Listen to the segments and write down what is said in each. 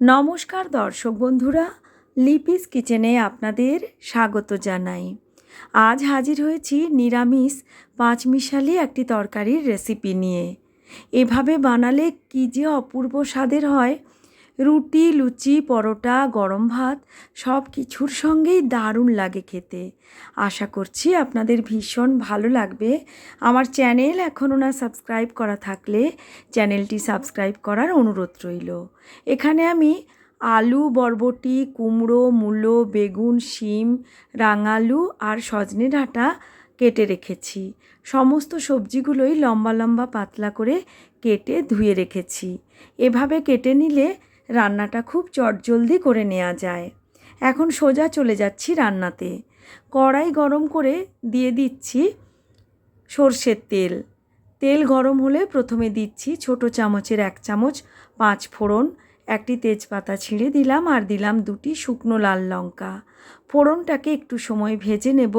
নমস্কার দর্শক বন্ধুরা, লিপিস কিচেনে আপনাদের স্বাগত জানাই। আজ হাজির হয়েছি নিরামিষ পাঁচমিশালি একটি তরকারির রেসিপি নিয়ে। এভাবে বানালে কী যে অপূর্ব স্বাদের হয় রুটি, লুচি, পরোটা, গরম ভাত, সব কিছুর সঙ্গেই দারুণ লাগে খেতে। আশা করছি আপনাদের ভীষণ ভালো লাগবে। আমার চ্যানেল এখনও না সাবস্ক্রাইব করা থাকলে চ্যানেলটি সাবস্ক্রাইব করার অনুরোধ রইল। এখানে আমি আলু, বরবটি, কুমড়ো, মূলো, বেগুন, শিম, রাঙালু আর সজনে ডাঁটা কেটে রেখেছি। সমস্ত সবজিগুলোই লম্বা লম্বা পাতলা করে কেটে ধুয়ে রেখেছি। এভাবে কেটে নিলে রান্নাটা খুব চটজলদি করে নেওয়া যায়। এখন সোজা চলে যাচ্ছি রান্নাতে। কড়াই গরম করে দিয়ে দিচ্ছি সর্ষের তেল। তেল গরম হলে প্রথমে দিচ্ছি ছোট চামচের এক চামচ পাঁচ ফোড়ন, একটি তেজপাতা ছিঁড়ে দিলাম আর দিলাম দুটি শুকনো লাল লঙ্কা। ফোড়নটাকে একটু সময় ভেজে নেব।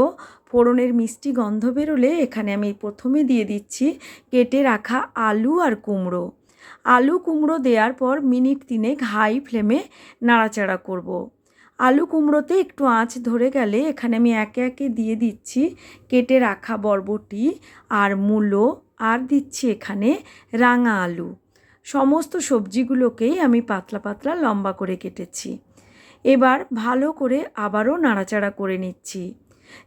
ফোড়নের মিষ্টি গন্ধ বেরোলে এখানে আমি প্রথমে দিয়ে দিচ্ছি কেটে রাখা আলু আর কুমড়ো। আলু কুমড়ো দেওয়ার পর মিনিট তিনেক হাই ফ্লেমে নাড়াচাড়া করব। আলু কুমড়োতে একটু আঁচ ধরে গেলে এখানে আমি একে একে দিয়ে দিচ্ছি, কেটে রাখা বরবটি আর মূলো আর দিচ্ছি এখানে রাঙা আলু। সমস্ত সবজিগুলোকেই আমি পাতলা পাতলা লম্বা করে কেটেছি। এবার ভালো করে আবারও নাড়াচাড়া করে নিচ্ছি।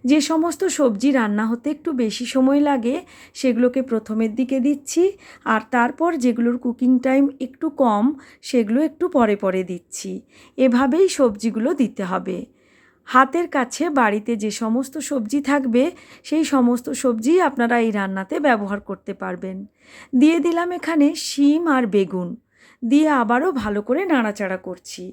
যে সমস্ত সবজি রান্না হতে একটু বেশি সময় লাগে, সেগুলোকে প্রথমের দিকে দিচ্ছি, আর তারপর যেগুলোর কুকিং টাইম একটু কম, সেগুলো একটু পরে পরে দিচ্ছি। এভাবেই সবজিগুলো দিতে হবে। হাতের কাছে বাড়িতে যে সমস্ত সবজি থাকবে, সেই সমস্ত সবজি আপনারা এই রান্নাতে ব্যবহার করতে পারবেন। দিয়ে দিলাম এখানে শিম আর বেগুন। দিয়ে আবারও ভালো করে নাড়াচাড়া করছি।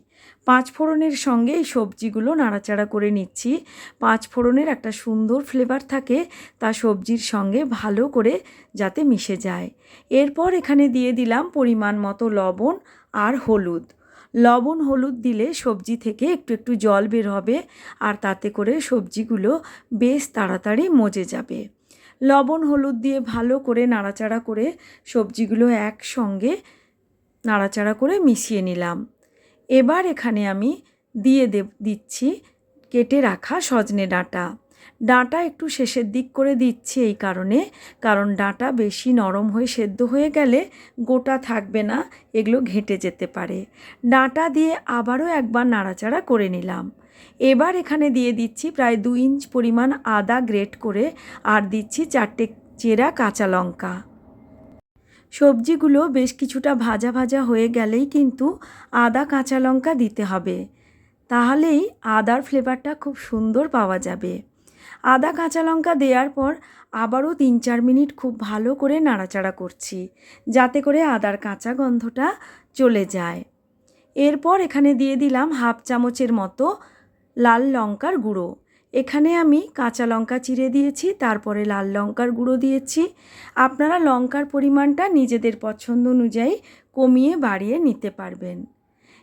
পাঁচ ফোড়নের সঙ্গে এই সবজিগুলো নাড়াচাড়া করে নিচ্ছি। পাঁচ ফোড়নের একটা সুন্দর ফ্লেভার থাকে, তা সবজির সঙ্গে ভালো করে যাতে মিশে যায়। এরপর এখানে দিয়ে দিলাম পরিমাণ মতো লবণ আর হলুদ। লবণ হলুদ দিলে সবজি থেকে একটু একটু জল বের হবে আর তাতে করে সবজিগুলো বেশ তাড়াতাড়ি মজে যাবে। লবণ হলুদ দিয়ে ভালো করে নাড়াচাড়া করে সবজিগুলো একসঙ্গে নাড়াচাড়া করে মিশিয়ে নিলাম। এবার এখানে আমি দিয়ে দে দিচ্ছি, কেটে রাখা সজনে ডাঁটা। ডাঁটা একটু শেষের দিক করে দিচ্ছি এই কারণে, কারণ ডাঁটা বেশি নরম হয়ে সেদ্ধ হয়ে গেলে গোটা থাকবে না, এগুলো ঘেঁটে যেতে পারে। ডাঁটা দিয়ে আবারও একবার নাড়াচাড়া করে নিলাম। এবার এখানে দিয়ে দিচ্ছি প্রায় দু ইঞ্চ পরিমাণ আদা গ্রেট করে, আর দিচ্ছি চারটে চেরা কাঁচা লঙ্কা। সবজিগুলো বেশ কিছুটা ভাজা ভাজা হয়ে গেলেই কিন্তু আদা, কাঁচা লঙ্কা দিতে হবে। তাহলেই আদার ফ্লেভারটা খুব সুন্দর পাওয়া যাবে। আদা, কাঁচা লঙ্কা দেওয়ার পর আবারও তিন চার মিনিট খুব ভালো করে নাড়াচাড়া করছি, যাতে করে আদার কাঁচা গন্ধটা চলে যায়। এরপর এখানে দিয়ে দিলাম হাফ চামচের মতো লাল লঙ্কার গুঁড়ো। এখানে আমি কাঁচা লঙ্কা চিড়ে দিয়েছি, তারপরে লাল লঙ্কার গুঁড়ো দিয়েছি। আপনারা লঙ্কার পরিমাণটা নিজেদের পছন্দ অনুযায়ী কমিয়ে বাড়িয়ে নিতে পারবেন।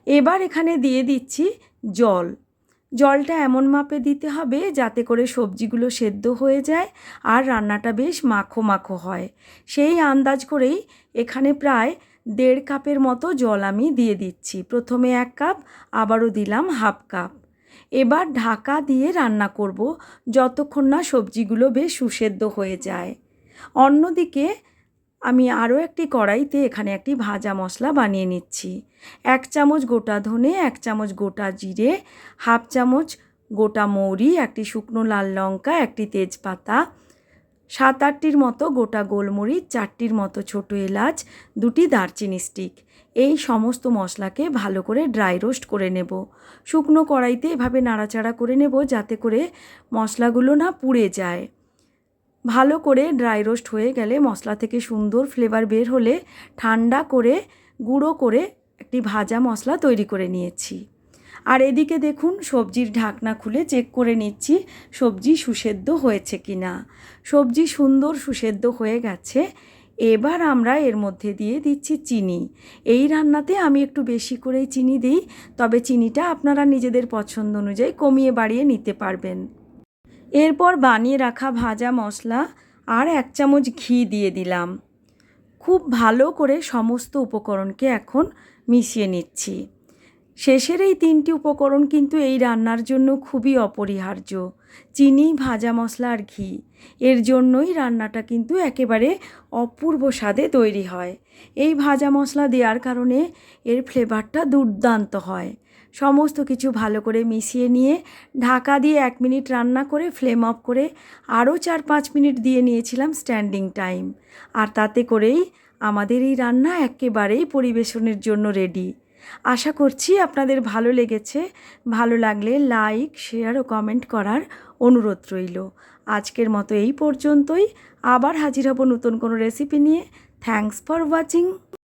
এবার এখানে দিয়ে দিচ্ছি জল। জলটা এমন মাপে দিতে হবে যাতে করে সবজিগুলো সেদ্ধ হয়ে যায় আর রান্নাটা বেশ মাখো মাখো হয়। সেই আন্দাজ করেই এখানে প্রায় দেড় কাপের মতো জল আমি দিয়ে দিচ্ছি। প্রথমে এক কাপ, আবারও দিলাম হাফ কাপ। এবার ঢাকা দিয়ে রান্না করব যতক্ষণ না সবজিগুলো বেশ সুসেদ্ধ হয়ে যায়। অন্যদিকে আমি আরও একটি কড়াইতে এখানে একটি ভাজা মশলা বানিয়ে নিচ্ছি। এক চামচ গোটা ধনে, এক চামচ গোটা জিরে, হাফ চামচ গোটা মৌরি, একটি শুকনো লাল লঙ্কা, একটি তেজপাতা সাত আটটির মতো গোটা গোলমরিচ, চারটির মতো ছোটো এলাচ, দুটি দারচিনি স্টিক। এই সমস্ত মশলাকে ভালো করে ড্রাই রোস্ট করে নেব। শুকনো কড়াইতে এভাবে নাড়াচাড়া করে নেব যাতে করে মশলাগুলো না পুড়ে যায়। ভালো করে ড্রাই রোস্ট হয়ে গেলে মশলা থেকে সুন্দর ফ্লেভার বের হলে ঠান্ডা করে, গুঁড়ো করে একটি ভাজা মশলা তৈরি করে নিয়েছি। আর এদিকে দেখুন, সবজির ঢাকনা খুলে চেক করে নিচ্ছি, সবজি সুসেদ্ধ হয়েছে কি না সবজি সুন্দর সুসেদ্ধ হয়ে গেছে। এবার আমরা এর মধ্যে দিয়ে দিচ্ছি চিনি। এই রান্নাতে আমি একটু বেশি করেই চিনি দিই, তবে চিনিটা আপনারা নিজেদের পছন্দ অনুযায়ী কমিয়ে বাড়িয়ে নিতে পারবেন। এরপর বানিয়ে রাখা ভাজা মশলা আর এক চামচ ঘি দিয়ে দিলাম। খুব ভালো করে সমস্ত উপকরণকে এখন মিশিয়ে নিচ্ছি। শেষের এই তিনটি উপকরণ কিন্তু এই রান্নার জন্য খুবই অপরিহার্য। চিনি, ভাজা মশলা আর ঘি। এর জন্যই রান্নাটা কিন্তু একেবারে অপূর্ব স্বাদে তৈরি হয়। এই ভাজা মশলা দেওয়ার কারণে এর ফ্লেভারটা দুর্দান্ত হয়। সমস্ত কিছু ভালো করে মিশিয়ে নিয়ে ঢাকা দিয়ে এক মিনিট রান্না করে ফ্লেম অফ করে আরও চার পাঁচ মিনিট দিয়ে নিয়েছিলাম স্ট্যান্ডিং টাইম। আর তাতে করেই আমাদের এই রান্না একেবারেই পরিবেশনের জন্য রেডি। আশা করছি আপনাদের ভালো লেগেছে। ভালো লাগলে লাইক, শেয়ার ও কমেন্ট করার অনুরোধ রইল। আজকের মতো এই পর্যন্তই। আবার হাজির হব নতুন কোনো রেসিপি নিয়ে। Thanks for watching.